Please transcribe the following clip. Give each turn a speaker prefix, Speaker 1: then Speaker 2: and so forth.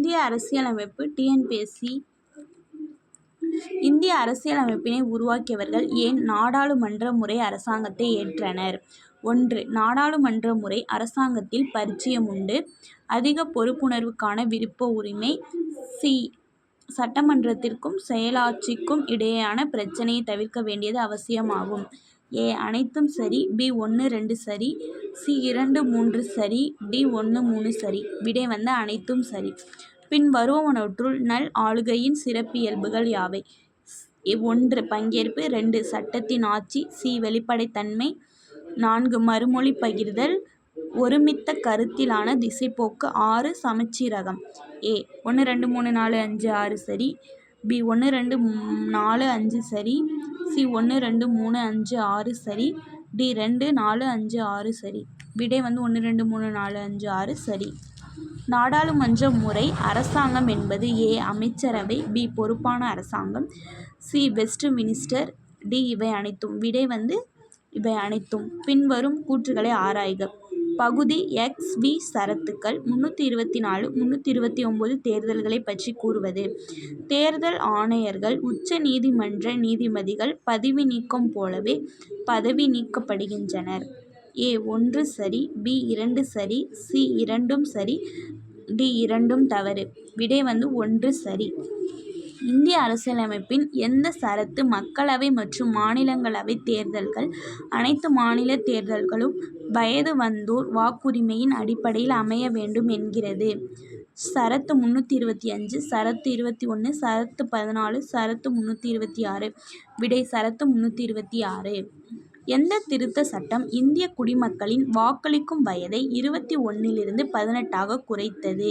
Speaker 1: இந்திய அரசியலமைப்பு டிஎன்பிஎஸ்சி இந்திய அரசியலமைப்பினை உருவாக்கியவர்கள் ஏன் நாடாளுமன்ற முறை அரசாங்கத்தை ஏற்றனர்? ஒன்று. நாடாளுமன்ற முறை அரசாங்கத்தில் பரிச்சயம் உண்டு அதிக பொறுப்புணர்வுக்கான விருப்ப உரிமை. சி. சட்டமன்றத்திற்கும் செயலாட்சிக்கும் இடையேயான பிரச்சனையை தவிர்க்க வேண்டியது அவசியமாகும். ஏ. அனைத்தும் சரி. பி. ஒன்று ரெண்டு சரி. சி. இரண்டு மூன்று சரி. டி. ஒன்று மூணு சரி. விடை வந்து அனைத்தும் சரி. பின்வருவனவற்றுள் நல் ஆளுகையின் சிறப்பியல்புகள் யாவை? ஒன்று. பங்கேற்பு. ரெண்டு சட்டத்தின் ஆட்சி. சி. வெளிப்படைத்தன்மை. நான்கு. மறுமொழி பகிர்தல். ஒருமித்த கருத்திலான திசைப்போக்கு. ஆறு. சமச்சீரகம். ஏ. ஒன்று ரெண்டு மூணு நாலு அஞ்சு ஆறு சரி. பி. ஒன்று ரெண்டு நாலு அஞ்சு சரி. சி. ஒன்று ரெண்டு மூணு அஞ்சு ஆறு சரி. டி. ரெண்டு நாலு அஞ்சு ஆறு சரி. விடை வந்து ஒன்று ரெண்டு மூணு நாலு அஞ்சு ஆறு சரி. நாடாளுமன்ற முறை அரசாங்கம் என்பது ஏ. அமைச்சரவை. பி. பொறுப்பான அரசாங்கம். சி. Westminster D. இவை அனைத்தும். விடை வந்து இவை அனைத்தும். பின்வரும் கூற்றுகளை ஆராய்க. பகுதி எக்ஸ். வி. சரத்துக்கள். முந்நூற்றி இருபத்தி நாலு முந்நூற்றி இருபத்தி ஒம்பது தேர்தல்களைப் பற்றி கூறுவது. தேர்தல் ஆணையர்கள் உச்ச நீதிமன்ற நீதிபதிகள் பதவி நீக்கம் போலவே பதவி நீக்கப்படுகின்றனர். ஏ. ஒன்று சரி. பி. இரண்டு சரி. சி. இரண்டும் சரி. டி. இரண்டும் தவறு. விடை வந்து ஒன்று சரி. இந்திய அரசியலமைப்பின் எந்த சரத்து மக்களவை மற்றும் மாநிலங்களவை தேர்தல்கள் அனைத்து மாநில தேர்தல்களும் வயது வந்தோர் வாக்குரிமையின் அடிப்படையில் அமைய வேண்டும் என்கிறது? சரத்து முன்னூற்று இருபத்தி அஞ்சு. சரத்து இருபத்து ஒன்று. சரத்து பதினாலு. சரத்து முன்னூற்று இருபத்தி ஆறு. விடை சரத்து முன்னூற்று இருபத்தி ஆறு. எந்த திருத்த சட்டம் இந்திய குடிமக்களின் வாக்களிக்கும் வயதை இருபத்து ஒன்றிலிருந்து பதினெட்டாக குறைத்தது?